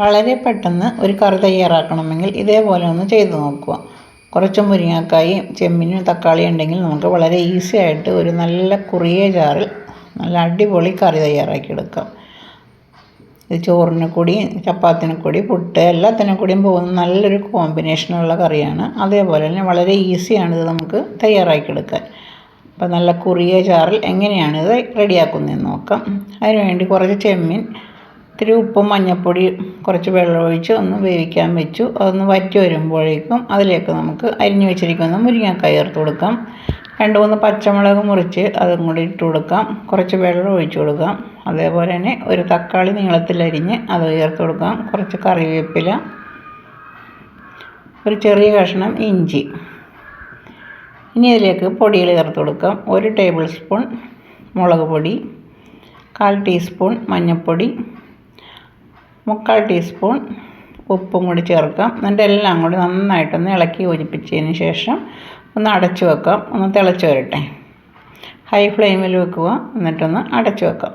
വളരെ പെട്ടെന്ന് ഒരു കറി തയ്യാറാക്കണമെങ്കിൽ ഇതേപോലെ ഒന്ന് ചെയ്തു നോക്കുക. കുറച്ച് മുരിങ്ങക്കായും ചെമ്മീനും തക്കാളി ഉണ്ടെങ്കിൽ നമുക്ക് വളരെ ഈസി ആയിട്ട് ഒരു നല്ല കുറിയ ചാറിൽ നല്ല അടിപൊളി കറി തയ്യാറാക്കിയെടുക്കാം ഇത് ചോറിന് കൂടി ചപ്പാത്തിന് കൂടി പുട്ട് എല്ലാത്തിനും കൂടിയും പോകുന്ന നല്ലൊരു കോമ്പിനേഷനുള്ള കറിയാണ്. അതേപോലെ തന്നെ വളരെ ഈസിയാണ് ഇത് നമുക്ക് തയ്യാറാക്കിയെടുക്കാൻ അപ്പോൾ നല്ല കുറിയ ചാറിൽ എങ്ങനെയാണ് ഇത് റെഡിയാക്കുന്നതെന്ന് നോക്കാം. അതിനുവേണ്ടി കുറച്ച് ചെമ്മീൻ ഇത്തിരി ഉപ്പും മഞ്ഞൾപ്പൊടി കുറച്ച് വെള്ളം ഒഴിച്ച് ഒന്ന് വേവിക്കാൻ വെച്ചു. അതൊന്ന് വറ്റി വരുമ്പോഴേക്കും അതിലേക്ക് നമുക്ക് അരിഞ്ഞു വെച്ചിരിക്കുന്ന മുരിങ്ങക്കായ ചേർത്ത് കൊടുക്കാം. രണ്ട് മൂന്ന് പച്ചമുളക് മുറിച്ച് അതും കൂടി ഇട്ട് കൊടുക്കാം. കുറച്ച് വെള്ളം ഒഴിച്ച് കൊടുക്കാം. അതേപോലെ തന്നെ ഒരു തക്കാളി നീളത്തിലരിഞ്ഞ് അത് ചേർത്ത് കൊടുക്കാം. കുറച്ച് കറിവേപ്പില ഒരു ചെറിയ കഷ്ണം ഇഞ്ചി. ഇനി ഇതിലേക്ക് പൊടികൾ ചേർത്ത് കൊടുക്കാം. ഒരു ടേബിൾ സ്പൂൺ മുളക് പൊടി കാൽ ടീസ്പൂൺ മഞ്ഞൾപ്പൊടി മുക്കാൽ ടീസ്പൂൺ ഉപ്പും കൂടി ചേർക്കാം. എന്നിട്ട് എല്ലാം കൂടി നന്നായിട്ടൊന്ന് ഇളക്കി യോജിപ്പിച്ചതിന് ശേഷം ഒന്ന് അടച്ചു വെക്കാം. ഒന്ന് തിളച്ച് വരട്ടെ. ഹൈ ഫ്ലെയിമിൽ വെക്കുക. എന്നിട്ടൊന്ന് അടച്ചു വെക്കാം.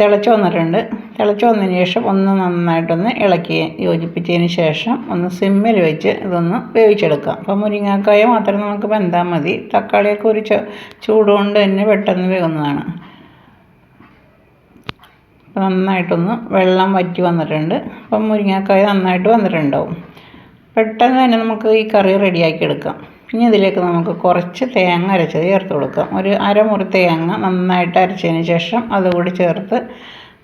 തിളച്ച് വന്നിട്ടുണ്ട്. തിളച്ച് വന്നതിന് ശേഷം ഒന്ന് നന്നായിട്ടൊന്ന് ഇളക്കി യോജിപ്പിച്ചതിന് ശേഷം ഒന്ന് സിമ്മിൽ വെച്ച് ഇതൊന്ന് വേവിച്ചെടുക്കാം. അപ്പോൾ മുരിങ്ങാക്കായ മാത്രം നമുക്ക് വെന്താൽ മതി. തക്കാളിയൊക്കെ ഒരു ചൂടുകൊണ്ട് തന്നെ പെട്ടെന്ന് വേകുന്നതാണ് നന്നായിട്ടൊന്ന് വെള്ളം വറ്റി വന്നിട്ടുണ്ട്. അപ്പം മുരിങ്ങാക്കായ നന്നായിട്ട് വന്നിട്ടുണ്ടാവും. പെട്ടെന്ന് തന്നെ നമുക്ക് ഈ കറി റെഡിയാക്കി എടുക്കാം. ഇനി ഇതിലേക്ക് നമുക്ക് കുറച്ച് തേങ്ങ അരച്ചത് ചേർത്ത് കൊടുക്കാം. ഒരു അരമുറി തേങ്ങ നന്നായിട്ട് അരച്ചതിന് ശേഷം അതുകൂടി ചേർത്ത്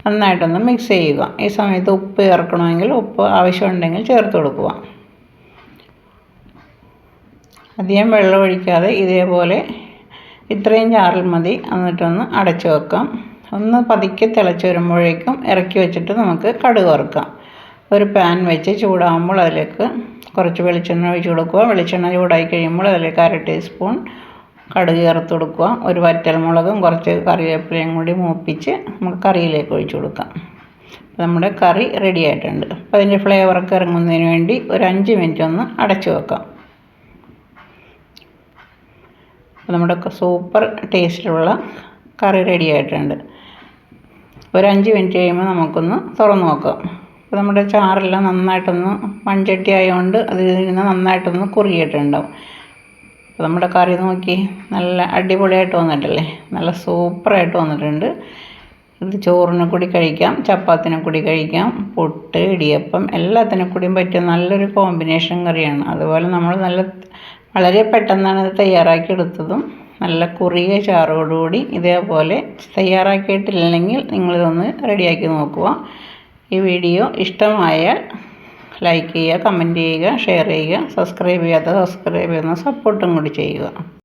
നന്നായിട്ടൊന്ന് മിക്സ് ചെയ്യുക. ഈ സമയത്ത് ഉപ്പ് ചേർക്കണമെങ്കിൽ ഉപ്പ് ആവശ്യമുണ്ടെങ്കിൽ ചേർത്ത് കൊടുക്കുക. അധികം വെള്ളം ഒഴിക്കാതെ ഇതേപോലെ ഇത്രയും ചാറിൽ മതി. എന്നിട്ടൊന്ന് അടച്ചു വെക്കാം. ഒന്ന് പതുക്കെ തിളച്ച് വരുമ്പോഴേക്കും ഇറക്കി വെച്ചിട്ട് നമുക്ക് കടുക് വറുക്കാം. ഒരു പാൻ വെച്ച് ചൂടാകുമ്പോൾ അതിലേക്ക് കുറച്ച് വെളിച്ചെണ്ണ ഒഴിച്ച് കൊടുക്കുക. വെളിച്ചെണ്ണ ചൂടായി കഴിയുമ്പോൾ അതിലേക്ക് അര ടീസ്പൂൺ കടുക് ചേർത്ത് കൊടുക്കുക. ഒരു വറ്റൽമുളകും കുറച്ച് കറിവേപ്പിലയും കൂടി മൂപ്പിച്ച് നമുക്ക് കറിയിലേക്ക് ഒഴിച്ച് കൊടുക്കാം. നമ്മുടെ കറി റെഡി ആയിട്ടുണ്ട്. അപ്പോൾ അതിന്റെ ഫ്ലേവറൊക്കെ ഇറങ്ങുന്നതിന് വേണ്ടി ഒരു അഞ്ച് മിനിറ്റ് ഒന്ന് അടച്ചു വെക്കാം. നമ്മുടെ സൂപ്പർ ടേസ്റ്റിലുള്ള കറി റെഡി ആയിട്ടുണ്ട്. ഒരു അഞ്ച് മിനിറ്റ് കഴിയുമ്പോൾ നമുക്കൊന്ന് തുറന്ന് നോക്കാം. അപ്പോൾ നമ്മുടെ ചാറെല്ലാം നന്നായിട്ടൊന്ന് മൺചട്ടി ആയതുകൊണ്ട് അതിൽ നിന്ന് നന്നായിട്ടൊന്ന് കുറുകിയിട്ടുണ്ടാവും. അപ്പോൾ നമ്മുടെ കറി നോക്കി നല്ല അടിപൊളിയായിട്ട് വന്നിട്ടല്ലേ? നല്ല സൂപ്പറായിട്ട് വന്നിട്ടുണ്ട്. ഇത് ചോറിനെ കൂടി കഴിക്കാം ചപ്പാത്തിനെ കൂടി കഴിക്കാം പുട്ട് ഇടിയപ്പം എല്ലാത്തിനും കൂടിയും പറ്റിയ നല്ലൊരു കോമ്പിനേഷൻ കറിയാണ്. അതുപോലെ നമ്മൾ നല്ല വളരെ പെട്ടെന്നാണ് ഇത് തയ്യാറാക്കിയെടുത്തതും നല്ല കുറിയ ചാറോടുകൂടി ഇതേപോലെ തയ്യാറാക്കിയിട്ടില്ലെങ്കിൽ നിങ്ങളിതൊന്ന് റെഡിയാക്കി നോക്കുക. ഈ വീഡിയോ ഇഷ്ടമായാൽ ലൈക്ക് ചെയ്യുക കമന്റ് ചെയ്യുക ഷെയർ ചെയ്യുക സബ്സ്ക്രൈബ് ചെയ്യാത്ത സബ്സ്ക്രൈബ് ചെയ്യുന്ന സപ്പോർട്ടും കൂടി ചെയ്യുക.